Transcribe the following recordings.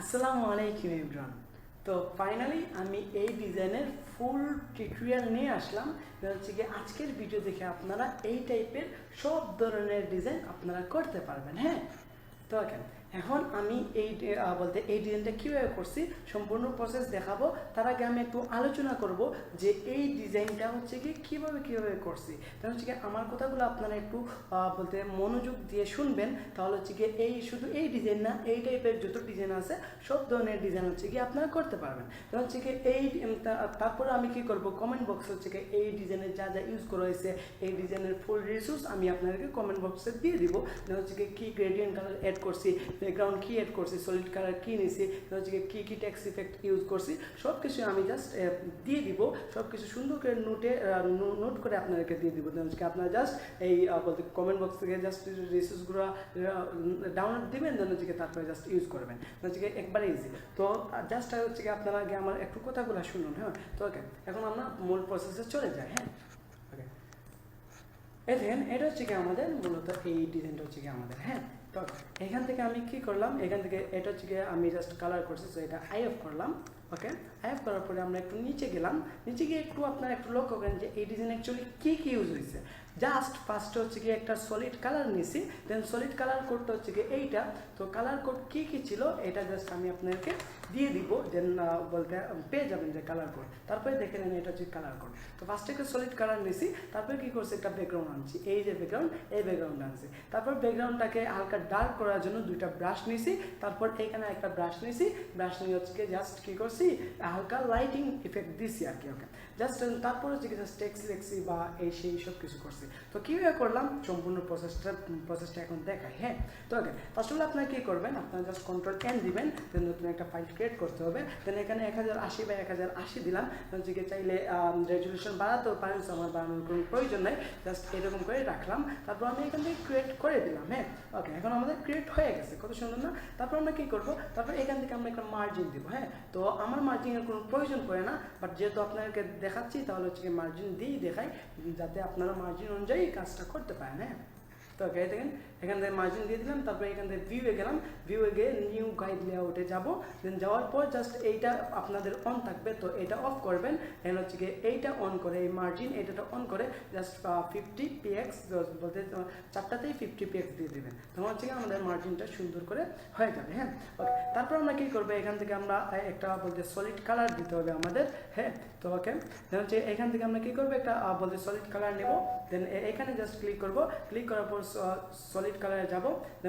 আসসালামু আলাইকুম ইমরান তো ফাইনালি আমি এই ডিজাইনের ফুল টিউটোরিয়াল নিয়ে আসলাম। হচ্ছে কি আজকের ভিডিও দেখে আপনারা এই টাইপের সব ধরনের ডিজাইন আপনারা করতে পারবেন হ্যাঁ? তো কেন এখন আমি এই বলতে এই ডিজাইনটা কীভাবে করছি, সম্পূর্ণ প্রসেস দেখাবো। তার আগে আমি একটু আলোচনা করব যে এই ডিজাইনটা হচ্ছে কি কীভাবে কীভাবে করছি। তাহলে হচ্ছে কি আমার কথাগুলো আপনারা একটু বলতে মনোযোগ দিয়ে শুনবেন। তাহলে হচ্ছে কি এই শুধু এই ডিজাইন না, এই টাইপের যত ডিজাইন আছে, সব ধরনের ডিজাইন হচ্ছে কি আপনারা করতে পারবেন। তাহলে হচ্ছে কি এই তারপরে আমি কি করব কমেন্ট বক্সে হচ্ছে কি এই ডিজাইনের যা যা ইউজ করা হয়েছে, এই ডিজাইনের ফুল রিসোর্স আমি আপনাদেরকে কমেন্ট বক্সে দিয়ে দিব। হচ্ছে কি কী গ্রেডিয়েন্ট কালার অ্যাড করছি ব্যাকগ্রাউন্ড কী অ্যাড করছি সলিড কালার কী তাহলে হচ্ছে কি কী ট্যাক্স ইফেক্ট ইউজ করছি সব কিছু আমি জাস্ট দিয়ে দিব সব কিছু সুন্দর করে নোটে নোট করে আপনাদেরকে দিয়ে দিব। হচ্ছে আপনারা জাস্ট এই বলতে কমেন্ট বক্স থেকে জাস্ট রিসোর্সগুলো ডাউনলোড দিবেন দেন হচ্ছে তারপরে জাস্ট ইউজ করবেন। হচ্ছে একবারে ইজি তো জাস্ট হচ্ছে আপনারা আগে আমার একটু কথাগুলো শুনুন হ্যাঁ? তো ওকে এখন আমরা মূল প্রসেসে চলে যাই হ্যাঁ? ওকে দেখেন, এটা হচ্ছে কি আমাদের মূলত এই ডিজাইনটা হচ্ছে কি আমাদের হ্যাঁ? এখান থেকে আমি কি করলাম? এখান থেকে এটা হচ্ছে গিয়ে আমি জাস্ট কালার করছি তো এটা আই অফ করলাম ওকে আই অফ করার পরে আমরা একটু নিচে গেলাম। নিচে গিয়ে একটু আপনারা একটু লক্ষ্য করেন যে এই ডিজাইন অ্যাকচুয়ালি কী কী ইউজ হয়েছে। জাস্ট ফার্স্ট হচ্ছে কি একটা সলিড কালার নিছি দেন সলিড কালার কোডটা হচ্ছে কি এইটা। তো কালার কোড কী কী ছিল? এটা জাস্ট আমি আপনাদেরকে দিয়ে দিব দেন বলতে পেয়ে যাবেন যে কালার কোড তারপরে দেখে নেন এটা হচ্ছে কালার কোড তো ফার্স্টে একটা সলিড কালার নিছি, তারপরে কি করছে? একটা ব্যাকগ্রাউন্ড আনছি। এই যে ব্যাকগ্রাউন্ড এই ব্যাকগ্রাউন্ড আনছি। তারপর ব্যাকগ্রাউন্ডটাকে হালকা ডার্ক করার জন্য দুইটা ব্রাশ নিছি। তারপর এখানে একটা ব্রাশ নিছি। ব্রাশ নিয়ে হচ্ছে জাস্ট কি করছি? হালকা লাইটিং ইফেক্ট দিছি আর কি ওকে জাস্ট তারপর হচ্ছে কি জাস্ট বা এই সেই সব কিছু করছি তো কীভাবে করলাম সম্পূর্ণ প্রসেসটা প্রসেসটা এখন দেখাই হ্যাঁ তো ওকে ফার্স্ট অফ অল আপনারা কী করবেন আপনার জাস্ট কন্ট্রোল এন দিবেন দেন নতুন একটা ফাইল ক্রিয়েট করতে হবে দেন এখানে এক হাজার আশি বা এক হাজার আশি দিলাম হচ্ছে চাইলে রেজলিউশন বাড়াতেও পারেন আমার বাড়ানোর কোনো প্রয়োজন নেই জাস্ট এরকম করে রাখলাম। তারপর আমি এখান থেকে ক্রিয়েট করে দিলাম হ্যাঁ? ওকে এখন আমাদের ক্রিয়েট হয়ে গেছে। কত সুন্দর, না? তারপর আমরা কী করব? তারপর এখান থেকে আমরা একটা মার্জিন দিব হ্যাঁ? তো আমার মার্জিনের কোনো প্রয়োজন পড়ে না বাট যেহেতু আপনাদেরকে দেখাচ্ছি, তাহলে হচ্ছে মার্জিন দিয়েই দেখাই, যাতে আপনারা মার্জিন অনুযায়ী কাজটা করতে পারেন হ্যাঁ? তো দেখেন এখান থেকে মার্জিন দিয়ে দিলাম, তারপরে এখান থেকে ভিউয়ে গেলাম ভিউয়ে গিয়ে নিউ গাইড লেআউটে যাব। দেন যাওয়ার পর জাস্ট এইটা আপনাদের অন থাকবে, তো এটা অফ করবেন। এখানে হচ্ছে গিয়ে এইটা অন করে, এই মার্জিন এইটা অন করে জাস্ট ফিফটি পিএক্স বলতে, চারটাতেই ফিফটি পিএক্স দিয়ে দেবেন। তখন হচ্ছে গিয়ে আমাদের মার্জিনটা সুন্দর করে হয়ে যাবে হ্যাঁ? ওকে তারপর আমরা কী করব? এখান থেকে আমরা একটা বলতে সলিড কালার দিতে হবে আমাদের হ্যাঁ? তো ওকে দেন হচ্ছে এখান থেকে আমরা কী করব? একটা বলতে সলিড কালার নেব। দেন এখানে জাস্ট ক্লিক করব। ক্লিক করার পর সলিড কালারে যাব।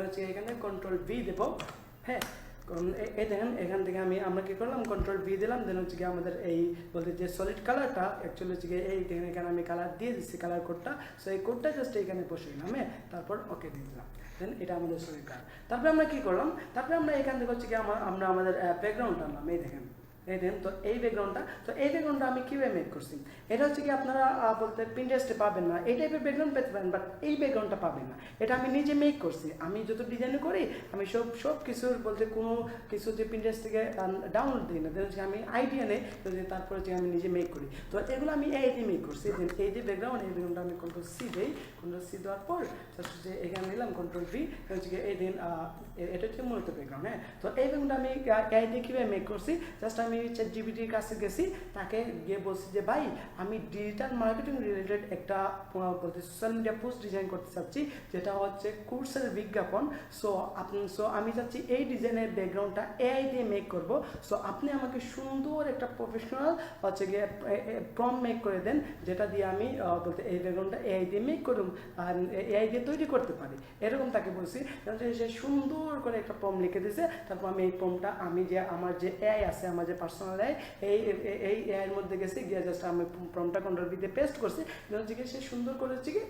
হচ্ছে এখানে কন্ট্রোল ভি দেবো। হ্যাঁ এই দেখেন, এখান থেকে আমি, আমরা কি করলাম? কন্ট্রোল ভি দিলাম। দেন হচ্ছে কি আমাদের এই বলতে যে সলিড কালারটা অ্যাকচুয়ালি হচ্ছে কি এই দেখেন, এখানে আমি কালার দিয়ে দিচ্ছি কালার কোডটা সো এই কোডটা জাস্ট এখানে বসে দিলাম হ্যাঁ? তারপর ওকে দিয়ে দিলাম। দেন এটা আমাদের সলিড কালার তারপরে আমরা কি করলাম? তারপরে আমরা এখান থেকে হচ্ছে আমার আমরা আমাদের ব্যাকগ্রাউন্ড আনলাম। এই দেখেন। দেখেন তো এই ব্যাকগ্রাউন্ডটা তো এই ব্যাকগ্রাউন্ডটা আমি কীভাবে মেক করছি? এটা হচ্ছে কি আপনারা বলতে পিন্টারেস্টে পাবেন না। এই টাইপের ব্যাকগ্রাউন্ড পেতে পারেন বাট এই ব্যাকগ্রাউন্ডটা পাবেন না। এটা আমি নিজে মেক করছি। আমি যত ডিজাইন করি, আমি সব সব কিছুর বলতে কোনো কিছু যে পিন্টারেস্ট থেকে ডাউনলোড দিই না। হচ্ছে আমি আইডিয়া নেই তারপরে যে আমি নিজে মেক করি। তো এগুলো আমি এই দিয়ে মেক করছি। দেন এই যে ব্যাকগ্রাউন্ড এই ব্যাকগ্রাউন্ডটা আমি কন্ট্রোল সি দিই। কন্ট্রোল সি দেওয়ার পর যে এখানে নিলাম কন্ট্রোল ভি হচ্ছে কি এই দিন এটা হচ্ছে মূলত ব্যাকগ্রাউন্ড হ্যাঁ? তো এই ব্যাকগ্রাউন্ডটা আমি এই দিয়ে কীভাবে মেক করছি? জাস্ট আমি চ্যাট জিবিটির কাছে গেছি, তাকে গিয়ে বলছি যে, ভাই, আমি ডিজিটাল মার্কেটিং রিলেটেড একটা বলতে সোশ্যাল মিডিয়া পোস্ট ডিজাইন করতে চাচ্ছি, যেটা হচ্ছে কোর্সের বিজ্ঞাপন। সো আপনি সো আমি চাচ্ছি এই ডিজাইনের ব্যাকগ্রাউন্ডটা এআই দিয়ে মেক করব। সো আপনি আমাকে সুন্দর একটা প্রফেশনাল হচ্ছে গিয়ে প্রম মেক করে দেন, যেটা দিয়ে আমি বলতে এই ব্যাকগ্রাউন্ডটা এআই দিয়ে মেক করুন আর এআই দিয়ে তৈরি করতে পারি। এরকম তাকে বলছি সে সুন্দর করে একটা প্রম লিখে দিয়েছে। তারপর আমি এই প্রমটা আমি যে, আমার যে এআই আছে, আমার যে পার্সোনাল এই, এই- এআইয়ের মধ্যে গেছি, গিয়ে জাস্ট আমি প্রমটা কন্ট্রোল বিতে পেস্ট করছি যেন জিজ্ঞেস সুন্দর করে হচ্ছে কি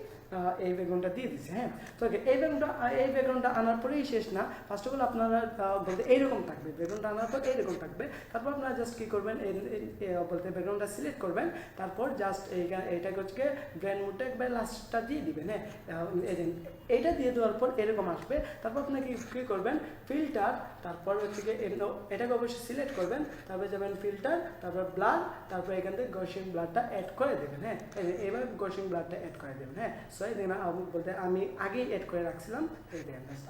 এই ব্যাকগ্রাউন্ডটা দিয়ে দিছে হ্যাঁ? তো এই ব্যাকগ্রাউন্ডটা এই ব্যাকগ্রাউন্ডটা আনার পরেই শেষ না। ফার্স্ট অফ অল আপনারা বলতে এইরকম থাকবে। ব্যাকগ্রাউন্ডটা আনার পর এইরকম থাকবে। তারপর আপনারা জাস্ট কী করবেন এই- এই- এই, বলতে ব্যাকগ্রাউন্ডটা সিলেক্ট করবেন। তারপর জাস্ট এইটাকে হচ্ছে ব্র্যান্ড মুডটা একবার লাস্টটা দিয়ে দিবেন হ্যাঁ? এইটা দিয়ে দেওয়ার পর এরকম আসবে। তারপর আপনাকে কী করবেন ফিল্টার তারপর হচ্ছে গিয়ে এটাকে অবশ্যই সিলেক্ট করবেন। তারপরে যাবেন ফিল্টার তারপর ব্লাড তারপর এখান থেকে গসিং ব্লাডটা অ্যাড করে দেবেন হ্যাঁ? এই এবার গসিং ব্লাডটা অ্যাড করে দেবেন হ্যাঁ? সো দেখেন বলতে আমি আগেই অ্যাড করে রাখছিলাম, এই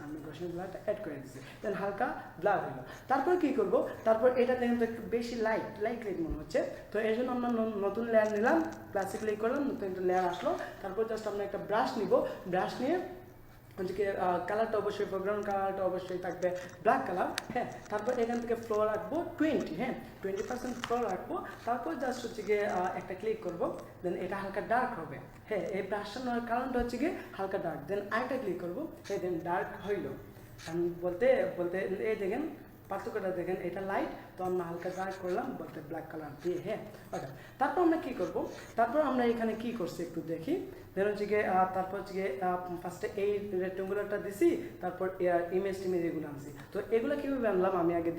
আমি গোশন ব্লাডটা অ্যাড করে দিচ্ছি দেন হালকা ব্লার হলো। তারপর কি করব? তারপর এটা দেখেন তো একটু বেশি লাইট লাইট লাইট মনে হচ্ছে। তো এই জন্য আমরা নতুন লেয়ার নিলাম প্লাস্টিক ক্লিক করলাম, নতুন একটা লেয়ার আসলো। তারপর জাস্ট আমরা একটা ব্রাশ নিব। ব্রাশ নিয়ে হচ্ছে কি কালারটা অবশ্যই ব্যাকগ্রাউন্ড কালারটা অবশ্যই থাকবে ব্ল্যাক কালার হ্যাঁ তারপর এখান থেকে ফ্লোর রাখব টোয়েন্টি হ্যাঁ টোয়েন্টি পার্সেন্ট ফ্লোর রাখব তারপর জাস্ট হচ্ছে গিয়ে একটা ক্লিক করব দেন এটা হালকা ডার্ক হবে হ্যাঁ এই ব্রাশটা নেওয়ার কারণটা হচ্ছে গিয়ে হালকা ডার্ক দেন আরেকটা ক্লিক করব হ্যাঁ দেন ডার্ক হইল আমি বলতে বলতে এই দেখেন, পার্থক্যটা দেখেন, এটা লাইট তো আমরা হালকা ডার্ক করলাম, বলতে ব্ল্যাক কালার দিয়ে হ্যাঁ ওকে তারপর আমরা কি করব, তারপর আমরা এখানে কি করছি একটু দেখি দেন হচ্ছে গিয়ে তারপর হচ্ছে গিয়ে ফার্স্টে এই রেক্টেঙ্গুলারটা দিছি, তারপর ইমেজ টিমেজ এগুলো আনছি। তো এগুলো কীভাবে আনলাম? আমি আগে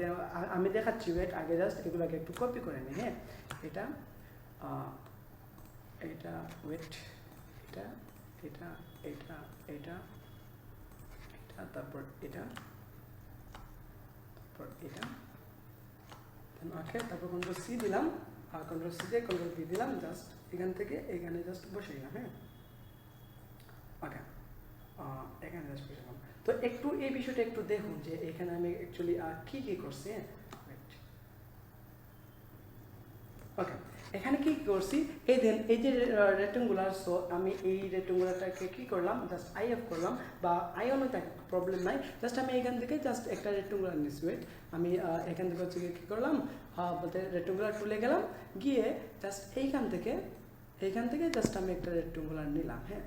আমি দেখাচ্ছি ওয়েট আগে জাস্ট এগুলোকে একটু কপি করে নিই হ্যাঁ? এটা এটা ওয়েট এটা এটা এটা এটা এটা, তারপর এটা তারপর এটা। ওকে তারপর কন্ট্রোল সি দিলাম, আর কন্ট্রোল সি দিয়ে কন্ট্রোল বি দিলাম জাস্ট এখান থেকে এখানে জাস্ট বসে গেলাম হ্যাঁ? ওকে এখানে তো একটু এই বিষয়টা একটু দেখুন যে এখানে আমি অ্যাকচুয়ালি কি কি করছি হ্যাঁ? ওকে এখানে কি করছি? এই দেন, এই যে সো আমি এই কি করলাম? জাস্ট আই করলাম, বা আই অনও প্রবলেম নাই। জাস্ট আমি এখান থেকে জাস্ট একটা রেক্টেঙ্গুলার নিচ্ছি ওয়েট আমি এখান থেকে হচ্ছে কী করলাম? বলতে রেক্টেঙ্গুলার টুলে গেলাম, গিয়ে জাস্ট এইখান থেকে এইখান থেকে জাস্ট আমি একটা রেক্টেঙ্গুলার নিলাম হ্যাঁ?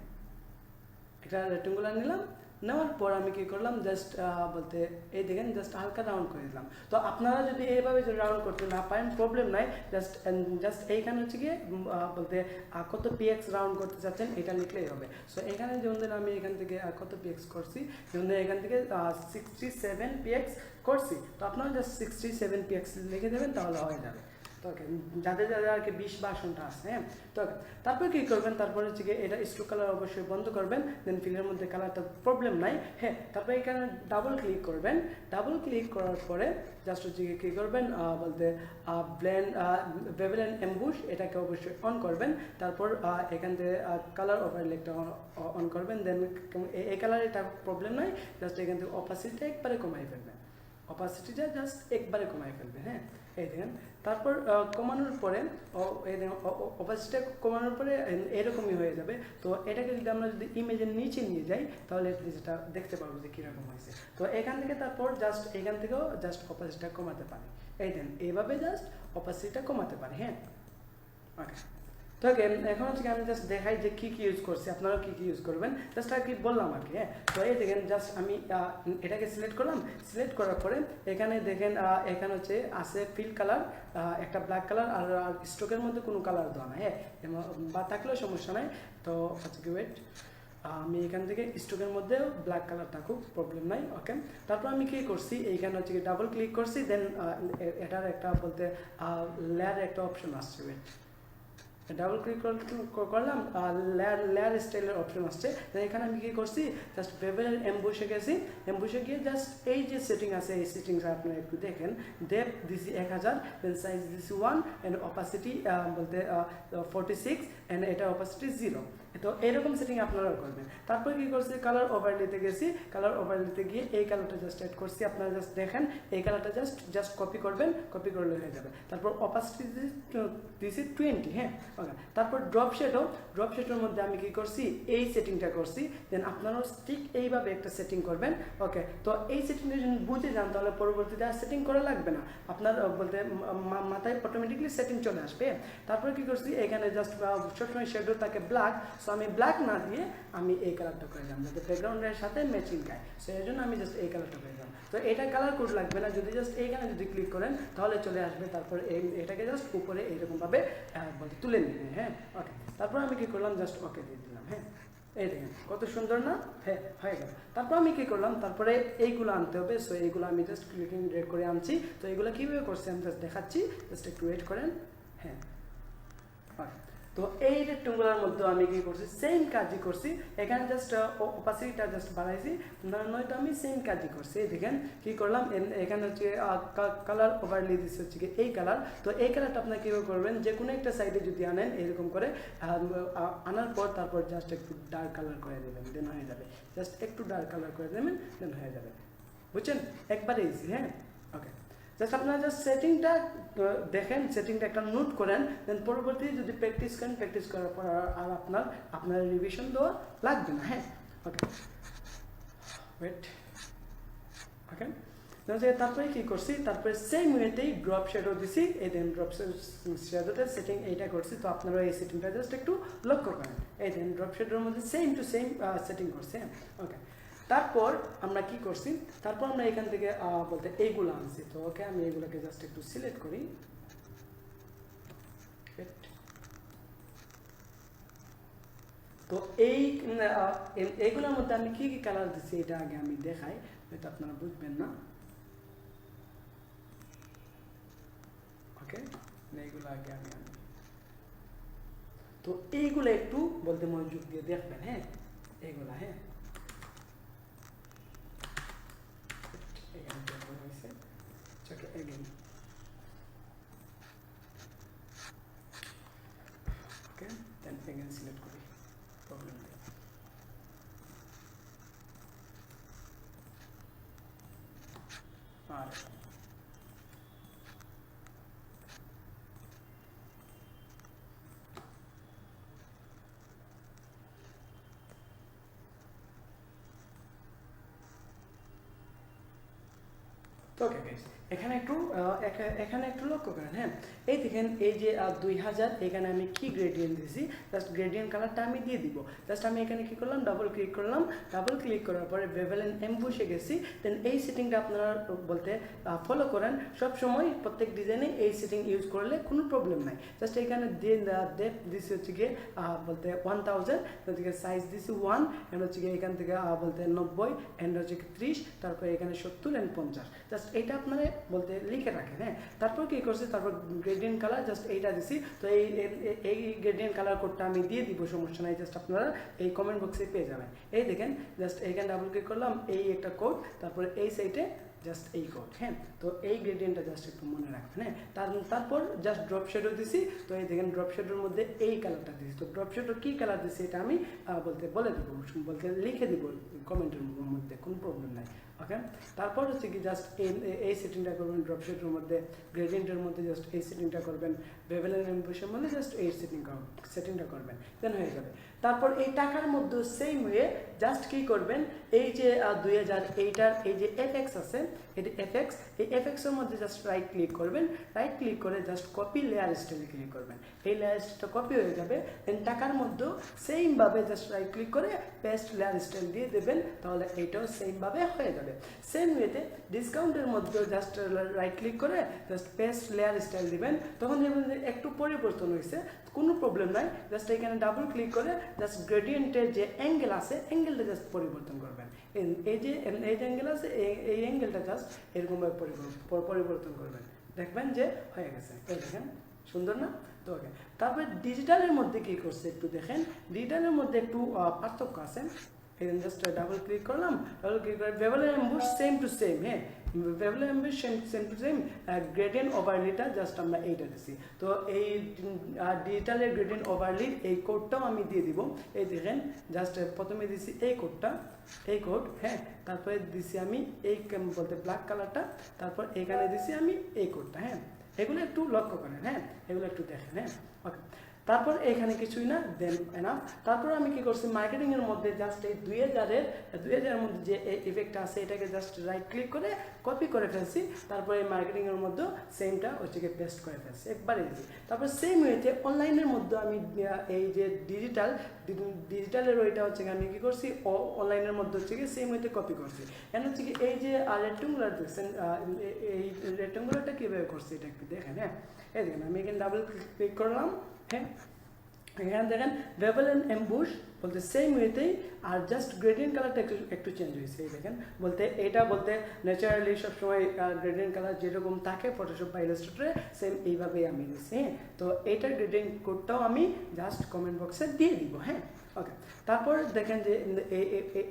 একটা রেক্টেঙ্গুলার নিলাম, নেওয়ার পর আমি কি করলাম জাস্ট বলতে এই দেখেন জাস্ট হালকা রাউন্ড করে দিলাম। তো আপনারা যদি এইভাবে যদি রাউন্ড করতে না পারেন প্রবলেম নাই জাস্ট জাস্ট এইখানে হচ্ছে গিয়ে বলতে কত পিএক্স রাউন্ড করতে চাচ্ছেন, এটা লিখলেই হবে। সো এখানে যেমন ধরেন আমি এখান থেকে কত পিএক্স করছি যেমন এখান থেকে সিক্সটি সেভেন পিএক্স করছি, তো আপনারা জাস্ট সিক্সটি সেভেন পিএক্স লিখে দেবেন, তাহলে হয়ে যাবে। Okay, যাদের যাদের আর কি বিষ বাসনটা আছে হ্যাঁ? তো তারপর কি করবেন? তারপর হচ্ছে এটা স্ট্রোক কালার অবশ্যই বন্ধ করবেন দেন ফিলের মধ্যে কালারটা প্রবলেম নাই হ্যাঁ? তারপর এখানে ডাবল ক্লিক করবেন ডাবল ক্লিক করার পরে জাস্ট হচ্ছে কী করবেন? বলতে ব্ল্যান্ড বেভেল অ্যান্ড এম্বুশ এটাকে অবশ্যই অন করবেন তারপর এখান থেকে কালার ওভারলেকটা অন করবেন দেন এই কালার এটা প্রবলেম নাই জাস্ট এখান থেকে অপাসিটিটা একবারে কমাই ফেলবেন অপাসিটিটা জাস্ট একবারে কমাই ফেলবে হ্যাঁ? এই দেখেন তারপর কমানোর পরে, ও- এই দেখেন অপাসিটিটা কমানোর পরে এরকমই হয়ে যাবে। তো এটাকে যদি আমরা যদি ইমেজের নিচে নিয়ে যাই, তাহলে যেটা দেখতে পারব যে কীরকম হয়েছে। তো এখান থেকে তারপর জাস্ট এখান থেকেও জাস্ট অপাসিটিটা কমাতে পারে। এই দেন এইভাবে জাস্ট অপাসিটিটা কমাতে পারে হ্যাঁ? ওকে তো এখন হচ্ছে আমি জাস্ট দেখাই যে কী কী ইউজ করছি আপনারা কী কী ইউজ করবেন। জাস্ট আর কি বললাম আর কি হ্যাঁ? তো এই দেখেন জাস্ট আমি এটাকে সিলেক্ট করলাম। সিলেক্ট করার পরে এখানে দেখেন এখানে হচ্ছে আছে ফিল কালার একটা ব্ল্যাক কালার আর স্ট্রোকের মধ্যে কোনো কালার দেওয়া না হ্যাঁ? বা থাকলেও সমস্যা নাই। তো হচ্ছে কি ওয়েট আমি এখান থেকে স্ট্রোকের মধ্যেও ব্ল্যাক কালার থাকুক প্রবলেম নাই ওকে তারপর আমি কী করছি, এইখানে হচ্ছে কি ডাবল ক্লিক করছি দেন এটার একটা বলতে লেয়ার একটা অপশন আসছে ওয়েট ডাবল ক্লিক করলাম লেয়ার লেয়ার স্টাইলের অপশন আসছে। এখানে আমি কী করছি? জাস্ট বেবেল এম্বুসে গেছি। এম্বুসে গিয়ে জাস্ট এই যে সেটিং আছে, এই সেটিংস আপনারা একটু দেখেন। ডেপ দিছি এক হাজার দেন সাইজ দিছি ওয়ান অ্যান্ড অপাসিটি বলতে ফোরটি সিক্স অ্যান্ড এটা অপাসিটি জিরো তো এরকম সেটিং আপনারাও করবেন। তারপর কি করছি? কালার ওভার ওভারলিতে গেছি। কালার ওভার ওভারলিতে গিয়ে এই কালারটা জাস্ট অ্যাড করছি। আপনারা জাস্ট দেখেন, এই কালারটা জাস্ট জাস্ট কপি করবেন কপি করলে হয়ে যাবে। তারপর অপাসিটি দিয়েছি টোয়েন্টি হ্যাঁ? ওকে তারপর ড্রপ শেডও ড্রপ শেডের মধ্যে আমি কি করছি? এই সেটিংটা করছি। দেন আপনারাও ঠিক এইভাবে একটা সেটিং করবেন। ওকে তো এই সেটিংটা যদি বুঝে যান, তাহলে পরবর্তীতে আর সেটিং করা লাগবে না। আপনার বলতে মাথায় অটোমেটিকলি সেটিং চলে আসবে। তারপরে কি করছি? এখানে জাস্ট সবসময় শেডো থাকে ব্ল্যাক সো আমি ব্ল্যাক না দিয়ে আমি এই কালারটা করে দিলাম, যাতে ব্যাকগ্রাউন্ডের সাথে ম্যাচিং খায় সো এই জন্য আমি জাস্ট এই কালারটা করে দিলাম। তো এটা কালার কোড লাগবে না, যদি জাস্ট এইখানে যদি ক্লিক করেন, তাহলে চলে আসবে। তারপর এই, এটাকে জাস্ট উপরে এইরকমভাবে বলতে তুলে নিলেন হ্যাঁ? ওকে তারপর আমি কী করলাম? জাস্ট ওকে দিয়ে দিলাম হ্যাঁ? এই দেখেন, কত সুন্দর না? হ্যাঁ হয়ে গেল। তারপর আমি কী করলাম? তারপরে এইগুলো আনতে হবে। সো এইগুলো আমি জাস্ট ক্লিকিং রেড করে আনছি। তো এগুলো কীভাবে করছি? আমি জাস্ট দেখাচ্ছি। জাস্ট একটু ওয়েট করেন। হ্যাঁ। Okay. তো এই রেক্টেঙ্গুলার মধ্যে আমি কি করছি সেম কাজই করছি। এখানে জাস্ট ওপাসিটিটা জাস্ট বাড়াইছি। নয়তো আমি সেম কাজই করছি। এই দেখেন কি করলাম এখানে হচ্ছে কালার ওভারলি দিচ্ছে হচ্ছে কি এই কালার তো এই কালারটা আপনার কীভাবে করবেন? যে কোনো একটা সাইডে যদি আনেন, এরকম করে আনার পর তারপর জাস্ট একটু ডার্ক কালার করে দেবেন দেন হয়ে যাবে। জাস্ট একটু ডার্ক কালার করে দেবেন দেন হয়ে যাবে। বুঝছেন? একবারে ইজি হ্যাঁ? ওকে জাস্ট আপনারা জাস্ট সেটিংটা দেখেন সেটিংটা একটা নোট করেন দেন পরবর্তী যদি প্র্যাকটিস করেন প্র্যাকটিস করার পর আর আপনার আপনার রিভিশন দেওয়া লাগবে না হ্যাঁ? ওকে ওয়েট ওকে তারপরে কি করছি? তারপরে সেম ওয়েতেই ড্রপ শ্যাডো দিছি, এই দেন ড্রপ শ্যাডোতে সেটিং এইটা করছি, তো আপনারা এই সেটিংটা জাস্ট একটু লক্ষ্য করেন। এই দেন ড্রপ শ্যাডোর মধ্যে সেম টু সেম সেটিং করছি হ্যাঁ? ওকে তারপর আমরা কি করছি? তারপর আমরা এখান থেকে বলতে এইগুলো আনছি। তো ওকে আমি এইগুলোকে জাস্ট একটু সিলেক্ট করি। তো এই এইগুলোর মধ্যে আমি কি কি কালার দিচ্ছি এটা আগে আমি দেখাই। এটা আপনারা বুঝবেন না। ওকে এইগুলো আগে আমি আনি তো এইগুলো একটু বলতে মনোযোগ দিয়ে দেখবেন হ্যাঁ? এইগুলা হ্যাঁ? Check it again. তো এখানে একটু এখানে একটু লক্ষ্য করেন হ্যাঁ? এই দেখেন, এই যে দুই হাজার, এখানে আমি কি গ্রেডিয়েন্ট দিয়েছি? জাস্ট গ্রেডিয়েন্ট কালারটা আমি দিয়ে দিব। জাস্ট আমি এখানে কি করলাম? ডাবল ক্লিক করলাম। ডাবল ক্লিক করার পরে গেছি। দেন এই সেটিংটা আপনারা বলতে ফলো করেন। প্রত্যেক ডিজাইনে এই সেটিং ইউজ করলে কোনো প্রবলেম নাই। জাস্ট এখানে ডেপ দিছি হচ্ছে গিয়ে বলতে ওয়ান থাউজেন্ড থেকে সাইজ দিছি ওয়ান হচ্ছে গিয়ে এখান থেকে বলতে নব্বই এন্ড হচ্ছে ত্রিশ, তারপরে এখানে সত্তর এন্ড পঞ্চাশ। জাস্ট এটা আপনারা বলতে লিখে রাখেন হ্যাঁ? তারপর কি করছি? তারপর গ্রেডিয়েন্ট কালার জাস্ট এইটা দিছি। তো এই এই গ্রেডিয়েন্ট কালার কোডটা আমি দিয়ে দিব, সমস্যা নাই জাস্ট আপনারা এই কমেন্ট বক্সে পেয়ে যাবেন। এই দেখেন জাস্ট এইখানে ডাবল ক্লিক করলাম, এই একটা কোড তারপরে এই সাইডে জাস্ট এই কোড হ্যাঁ? তো এই গ্রেডিয়েন্টটা জাস্ট একটু মনে রাখবেন হ্যাঁ? তার, তারপর জাস্ট ড্রপ শেডও দিছি। তো এই দেখেন ড্রপ শেডের মধ্যে এই কালারটা দিছি। তো ড্রপ শেডও কী কালার দিছি, এটা আমি বলতে, বলে দেবো, বলতে লিখে দিব কমেন্টের মধ্যে, কোনো প্রবলেম নাই। ওকে তারপর হচ্ছে কি জাস্ট এই এই সেটিংটা করবেন ড্রপ শেডের মধ্যে গ্রেডিয়েন্টের মধ্যে জাস্ট এই সেটিংটা করবেন বেভেলের এম্বুসের মধ্যে জাস্ট এই সেটিং সেটিংটা করবেন দেন হয়ে যাবে। তারপর এই টাকার মধ্যে সেম ওয়ে জাস্ট কি করবেন, এই যে দুই হাজার এইটার এই যে এফ এক্স আছে এটি এফ এক্স এই এফ এক্সের মধ্যে জাস্ট রাইট ক্লিক করবেন রাইট ক্লিক করে জাস্ট কপি লেয়ার স্টাইলে ক্লিক করবেন। এই লেয়ার স্টাইলটা কপি হয়ে যাবে দেন টাকার মধ্যেও সেমভাবে জাস্ট রাইট ক্লিক করে পেস্ট লেয়ার স্টাইল দিয়ে দেবেন, তাহলে এইটাও সেমভাবে হয়ে যাবে। সেম ওয়েতে ডিসকাউন্টের মধ্যেও জাস্ট রাইট ক্লিক করে জাস্ট পেস্ট লেয়ার স্টাইল দিবেন। তখন দেখবেন যে একটু পরিবর্তন হয়েছে কোনো প্রবলেম নাই। জাস্ট এখানে ডাবল ক্লিক করে জাস্ট গ্রেডিয়েন্টের যে অ্যাঙ্গেল আছে অ্যাঙ্গেলটা জাস্ট পরিবর্তন করবেন। এই- যে এই যে অ্যাঙ্গেল আছে, এই- অ্যাঙ্গেলটা জাস্ট এরকমভাবে পরিবর্তন করবেন। দেখবেন যে হয়ে গেছে। এই দেখেন, সুন্দর না? তো ওকে তারপরে ডিজিটালের মধ্যে কি করছে একটু দেখেন। ডিজিটালের মধ্যে একটু পার্থক্য আছে। এখানে জাস্ট ডাবল ক্লিক করলাম ডাবল ক্লিক করে বেবলের এম্বুস সেম টু সেম হ্যাঁ? বেবলের emboss same same to same gradient ওভারলিটা just আমরা এইটা দিছি। তো এই ডিজিটালের গ্রেডিয়েন্ট ওভারলির এই কোডটাও আমি দিয়ে দিব। এই দেখেন জাস্ট প্রথমে দিছি এই কোডটা এই কোড হ্যাঁ? তারপরে দিছি আমি এই বলতে ব্ল্যাক কালারটা তারপর এখানে দিছি আমি এই কোডটা হ্যাঁ? এগুলো একটু লক্ষ্য করেন হ্যাঁ? এগুলো একটু দেখেন হ্যাঁ? ওকে তারপর এখানে কিছুই না দেন এনাফ তারপর আমি কি করছি মার্কেটিং এর মধ্যে জাস্ট এই দুই হাজারের দুই হাজারের মধ্যে যে এই ইফেক্টটা আছে, এটাকে জাস্ট রাইট ক্লিক করে কপি করে ফেলছি। তারপর এই মার্কেটিং এর মধ্যে সেমটা হচ্ছে কি পেস্ট করে ফেলছি, একবারে ইজি তারপর সেম হয়েছে অনলাইনের মধ্যে আমি এই যে ডিজিটাল ডিজিটালের ওইটা হচ্ছে আমি কি করছি অনলাইনের মধ্যে হচ্ছে কি সেম হইতে কপি করছি। এখন হচ্ছে কি এই যে রেক্টেঙ্গুলার দেখছেন এই রেক্টেঙ্গুলারটা কীভাবে করছি, এটা একটু দেখেন হ্যাঁ? এই দেখেন, আমি এখানে ডাবল ক্লিক করলাম। হ্যাঁ? এখানে দেখেন বেবল অ্যান্ড এম্বুশ বলতে সেম ওয়েতেই আর জাস্ট গ্রেডিয়েন্ট কালারটা একটু একটু চেঞ্জ হয়েছে, এই দেখেন। বলতে এটা বলতে ন্যাচারালি সবসময় গ্রেডিয়েন্ট কালার যেরকম থাকে ফটোশপ বা ইলাস্ট্রেটরে সেম এইভাবেই আমি দিচ্ছি হ্যাঁ? তো এইটার গ্রেডিয়েন্ট কোডটাও আমি জাস্ট কমেন্ট বক্সে দিয়ে দিব হ্যাঁ? ওকে তারপর দেখেন যে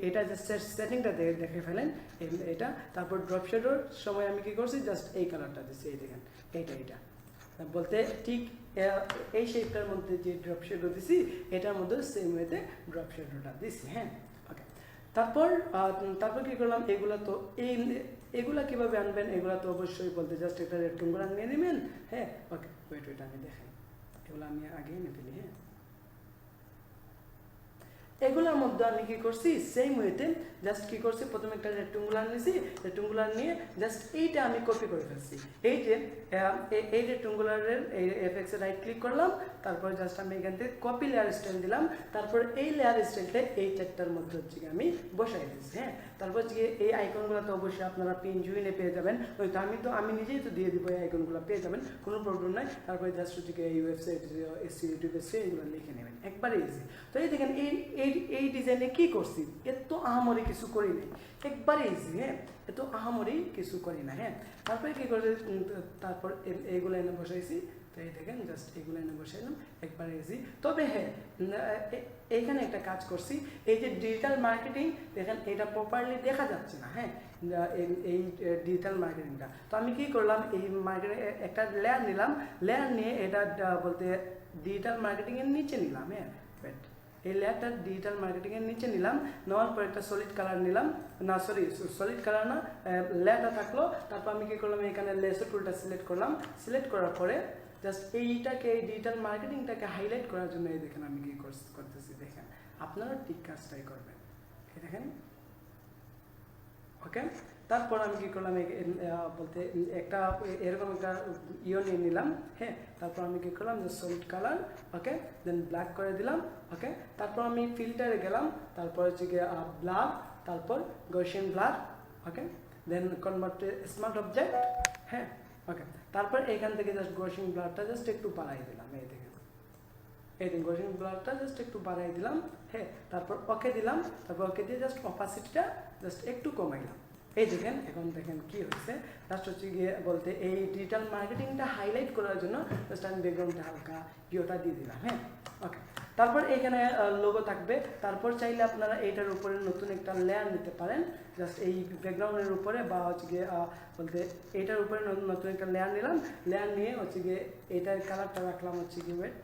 এটা যে সেটিংটা দেখে ফেলেন এটা। তারপর ড্রপ শেডোর সময় আমি কি করছি? জাস্ট এই কালারটা দিচ্ছি এই দেখেন। এইটা এইটা। বলতে ঠিক এই শেপটার মধ্যে যে ড্রপ শেডো দিছি, এটার মধ্যে সেম ওয়েতে ড্রপ শেডোটা দিছি হ্যাঁ? ওকে তারপর তারপর কী করলাম? এগুলো তো এই, এগুলা কীভাবে আনবেন? এগুলা তো অবশ্যই বলতে জাস্ট একটা রেড টুঙ্গুরা নিয়ে নেবেন হ্যাঁ? ওকে ওয়েট ওয়েট আমি দেখাই এগুলো আমি আগে নিয়ে ফেলি হ্যাঁ? এগুলোর মধ্যে আমি কি করছি? সেম ওয়েতে জাস্ট কি করছি? প্রথমে একটা রেক্টুঙ্গুলার নিয়েছি রেক্টুঙ্গুলার নিয়ে জাস্ট এইটা আমি কপি করে ফেলছি। এই যে এই- রেক্টুঙ্গুলারের এই এফএক্সে রাইট ক্লিক করলাম, তারপর জাস্ট আমি এখান থেকে কপি লেয়ার স্টাইল দিলাম, তারপর এই লেয়ার স্টাইলটা এই চারটার মধ্যে হচ্ছে আমি বসাই দিচ্ছি হ্যাঁ? তারপর গিয়ে এই আইকনগুলো তো অবশ্যই আপনারা পিন জুইনে পেয়ে যাবেন। ওই তো আমি তো, আমি নিজেই তো দিয়ে দিব এই আইকনগুলো পেয়ে যাবেন, কোনো প্রবলেম নাই। তারপরে জাস্ট হচ্ছে এই ওয়েবসাইট এসসি ইউটিউব এসে এগুলো লিখে নেবেন। একবারে ইজি তো এই দেখেন, এই এই এই ডিজাইনে কি করছি? এত আহামরি কিছু করি নাই। একবারে ইজি হ্যাঁ? এত আহামরি কিছু করি না হ্যাঁ? তারপরে কি করে তারপর এইগুলো এনে বসাইছি। তো এই দেখেন জাস্ট এইগুলো এনে বসাইলাম একবারে ইজি তবে হ্যাঁ এইখানে একটা কাজ করছি। এই যে ডিজিটাল মার্কেটিং দেখেন, এটা প্রপারলি দেখা যাচ্ছে না হ্যাঁ? এই- ডিজিটাল মার্কেটিংটা তো আমি কি করলাম? এই মার্কেটিং একটা লেয়ার নিলাম। লেয়ার নিয়ে এটা বলতে ডিজিটাল মার্কেটিংয়ের নিচে নিলাম হ্যাঁ? এই লেয়ারটা ডিজিটাল মার্কেটিংয়ের নিচে নিলাম নেওয়ার পর একটা সলিড কালার নিলাম, না সরি সলিড কালার না লেয়ারটা থাকল, তারপর আমি কি করলাম, এখানে লেসার টুলটা সিলেক্ট করলাম সিলেক্ট করার পরে জাস্ট এইটাকে, এই ডিজিটাল মার্কেটিংটাকে হাইলাইট করার জন্য এই দেখেন আমি কি করতেছি, দেখেন। আপনারা ঠিক কাজটাই করবেন দেখেন। ওকে তারপর আমি কি করলাম বলতে একটা, এরকম একটা ইয়ে নিয়ে নিলাম হ্যাঁ? তারপর আমি কি করলাম, যে solid colour okay then black করে দিলাম ওকে তারপর আমি ফিল্টারে গেলাম, তারপর হচ্ছে গিয়ে ব্লার তারপর Gaussian blur okay then convert smart object হ্যাঁ? ওকে তারপর এখান থেকে জাস্ট গসিং ব্লারটা জাস্ট একটু বাড়াই দিলাম, এই দেখেন। এই দিন গসিং ব্লারটা জাস্ট একটু বাড়াই দিলাম হ্যাঁ? তারপর ওকে দিলাম, তারপর ওকে দিয়ে জাস্ট অপাসিটিটা জাস্ট একটু কমাইলাম। এই দেখেন, এখন দেখেন কি হচ্ছে? জাস্ট হচ্ছে গিয়ে বলতে এই ডিজিটাল মার্কেটিংটা হাইলাইট করার জন্য জাস্ট আমি ব্যাকগ্রাউন্ডটা হালকা ইয়েটা দিয়ে দিলাম হ্যাঁ? ওকে তারপর এখানে লোগো থাকবে। তারপর চাইলে আপনারা এইটার উপরে নতুন একটা লেয়ার নিতে পারেন। জাস্ট এই ব্যাকগ্রাউন্ডের উপরে বা হচ্ছে গিয়ে বলতে এইটার উপরে নতুন একটা লেয়ার নিলাম। লেয়ার নিয়ে হচ্ছে গিয়ে এইটার কালারটা রাখলাম হচ্ছে গিয়ে ওয়েট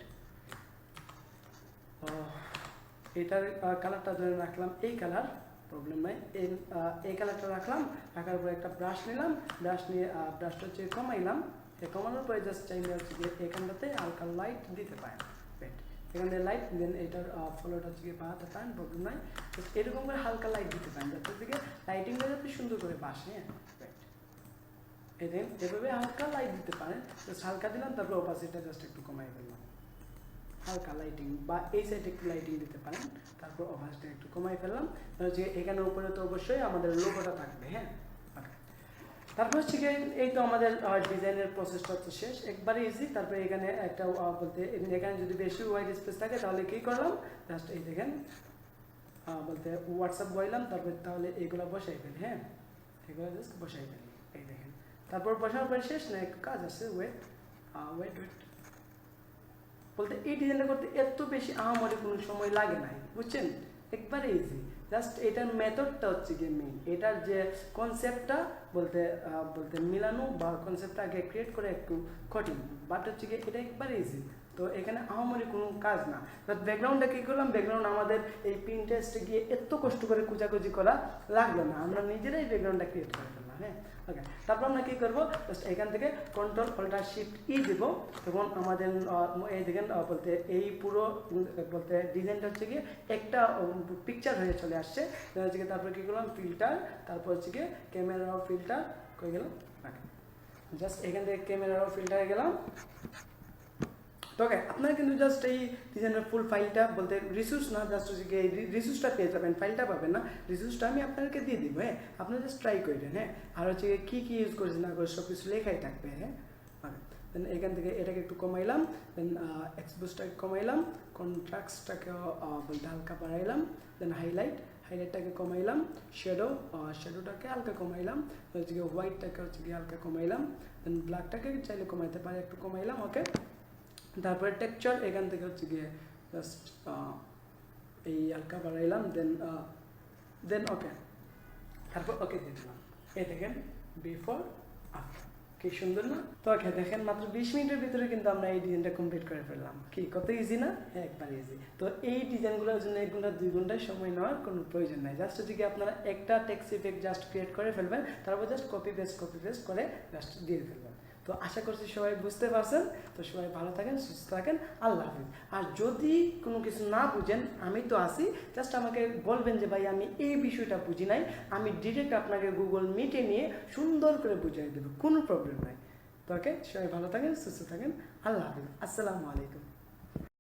এটার কালারটা ধরে রাখলাম এই কালার প্রবলেম নাই। এই কালারটা রাখলাম রাখার পরে একটা ব্রাশ নিলাম ব্রাশ নিয়ে ব্রাশটা হচ্ছে কমাইলাম। কমানোর পরে জাস্ট চাইলে হচ্ছে গিয়ে এখানটাতে হালকা লাইট দিতে পারেন। Wait, এখানে লাইট দেন এটার ফলোটা হচ্ছে গিয়ে বাড়াতে পারেন প্রবলেম নাই। এরকম করে হালকা লাইট দিতে পারেন যাতে গিয়ে লাইটিংটা যাতে সুন্দর করে বাসে হ্যাঁ? এভাবে হালকা লাইট দিতে পারেন। জাস্ট হালকা দিলাম তারপর অপাসিটটা জাস্ট একটু কমাই ফেললাম। হালকা লাইটিং বা এই সাইডে একটু লাইটিং দিতে পারেন, তারপর অভাসটা একটু কমাই ফেললাম। যে এখানে উপরে তো অবশ্যই আমাদের লোগোটা থাকবে হ্যাঁ? তারপর হচ্ছে গিয়ে এই তো আমাদের ডিজাইনের প্রসেসটা তো শেষ। একবারে ইজি তারপরে এখানে একটা বলতে এখানে যদি বেশি ওয়াইড স্পেস থাকে, তাহলে কী করলাম? জাস্ট এই দেখেন বলতে হোয়াটসঅ্যাপ বইলাম তারপর তাহলে এগুলো বসাই ফেলি হ্যাঁ? এগুলো জাস্ট বসাই ফেলি, এই দেখেন। তারপর বসানোর পরে শেষ না একটু কাজ আছে ওয়েট ওয়েট ওয়েট বলতে এই ডিজাইনটা করতে এত বেশি আহামরি কোনো সময় লাগে নাই, বুঝছেন? একবারে ইজি জাস্ট এটার মেথডটা হচ্ছে গিয়ে মেইন এটার যে কনসেপ্টটা বলতে বলতে মিলানো বা কনসেপ্টটা আগে ক্রিয়েট করে একটু কঠিন বাট হচ্ছে গিয়ে এটা একবারে ইজি তো এখানে আহামরি কোনো কাজ না। বাট ব্যাকগ্রাউন্ডটা কী করলাম? ব্যাকগ্রাউন্ড আমাদের এই প্রিন্টারেস্টে গিয়ে এত কষ্ট করে কুচাকুচি করা লাগল না। আমরা নিজেরাই ব্যাকগ্রাউন্ডটা ক্রিয়েট করে ফেললাম হ্যাঁ? তারপর আমরা কী করব? এখান থেকে কন্ট্রোল অল্টার শিফট ই দেবো। তখন আমাদের এই দেখেন বলতে এই পুরো, বলতে ডিজাইনটা হচ্ছে গিয়ে একটা পিকচার হয়ে চলে আসছে। হচ্ছে গিয়ে তারপর কী করলাম? ফিল্টার তারপর হচ্ছে গিয়ে ক্যামেরা ফিল্টার হয়ে গেলাম? জাস্ট এখান থেকে ক্যামেরা ফিল্টারে গেলাম। তো ওকে আপনারা কিন্তু জাস্ট এই ডিজাইনের ফুল ফাইলটা বলতে রিসোর্স না জাস্ট হচ্ছে গিয়ে রিসোর্সটা পেয়ে যাবেন ফাইলটা পাবেন না রিসোর্সটা আমি আপনাদেরকে দিয়ে দিব হ্যাঁ? আপনারা জাস্ট ট্রাই করবেন হ্যাঁ? আর হচ্ছে কী কী ইউজ করেছেন, না করে সব কিছু লেখাই থাকবে হ্যাঁ? দেন এখান থেকে এটাকে একটু কমাইলাম দেন এক্সবোসটাকে কমাইলাম কন্ট্রাক্টসটাকে বলতে হালকা বাড়াইলাম দেন হাইলাইট হাইলাইটটাকে কমাইলাম শ্যাডো শ্যাডোটাকে হালকা কমাইলাম, হচ্ছে গিয়ে হোয়াইটটাকে হচ্ছে গিয়ে হালকা কমাইলাম দেন ব্ল্যাকটাকে চাইলে কমাইতে পারে একটু কমাইলাম ওকে তারপরে টেক্সচার এখান থেকে হচ্ছে গিয়ে জাস্ট এই হালকা বাড়াইলাম দেন দেন ওকে তারপর ওকে দিয়ে দিলাম। এই দেখেন বিফোর কি সুন্দর না? তো ওকে দেখেন মাত্র বিশ মিনিটের ভিতরে কিন্তু আমরা এই ডিজাইনটা কমপ্লিট করে ফেললাম। কি, কত ইজি না? হ্যাঁ একবার ইজি তো এই ডিজাইনগুলোর জন্য এক ঘণ্টা, দুই ঘন্টায় সময় নেওয়ার কোনো প্রয়োজন নাই। জাস্ট কি আপনারা একটা টেক্সট ইফেক্ট জাস্ট ক্রিয়েট করে ফেলবেন, তারপর just copy paste copy paste করে জাস্ট দিয়ে ফেলবেন। তো আশা করছি সবাই বুঝতে পারছেন। তো সবাই ভালো থাকেন, সুস্থ থাকেন। আল্লাহ হাফিজ। আর যদি কোনো কিছু না বুঝেন, আমি তো আসি জাস্ট আমাকে বলবেন যে, ভাই, আমি এই বিষয়টা বুঝি নাই। আমি ডিরেক্ট আপনাকে গুগল মিটে নিয়ে সুন্দর করে বুঝিয়ে দেবো। কোনো প্রবলেম নাই। তো ওকে সবাই ভালো থাকেন, সুস্থ থাকেন। আল্লাহ হাফিজ। আসসালামু আলাইকুম।